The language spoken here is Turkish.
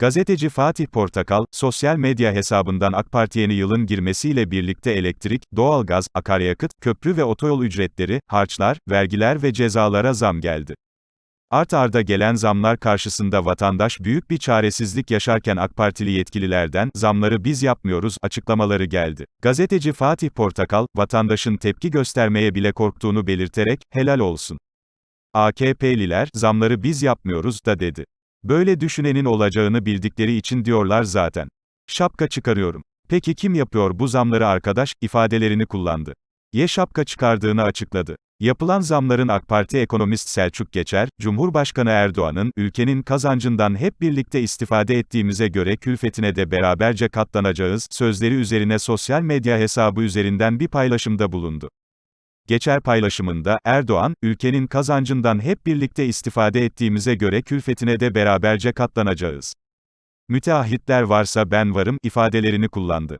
Gazeteci Fatih Portakal, sosyal medya hesabından AK Parti'ye yeni yılın girmesiyle birlikte elektrik, doğalgaz, akaryakıt, köprü ve otoyol ücretleri, harçlar, vergiler ve cezalara zam geldi. Art arda gelen zamlar karşısında vatandaş büyük bir çaresizlik yaşarken AK Partili yetkililerden, zamları biz yapmıyoruz, açıklamaları geldi. Gazeteci Fatih Portakal, vatandaşın tepki göstermeye bile korktuğunu belirterek, helal olsun. AKP'liler, zamları biz yapmıyoruz, da dedi. Böyle düşünenin olacağını bildikleri için diyorlar zaten. Şapka çıkarıyorum. Peki kim yapıyor bu zamları arkadaş, ifadelerini kullandı. Ye şapka çıkardığını açıkladı. Yapılan zamların AK Parti ekonomist Selçuk Geçer, Cumhurbaşkanı Erdoğan'ın, ülkenin kazancından hep birlikte istifade ettiğimize göre külfetine de beraberce katlanacağız, sözleri üzerine sosyal medya hesabı üzerinden bir paylaşımda bulundu. Geçer paylaşımında, Erdoğan, ülkenin kazancından hep birlikte istifade ettiğimize göre külfetine de beraberce katlanacağız. Müteahhitler varsa ben varım, ifadelerini kullandı.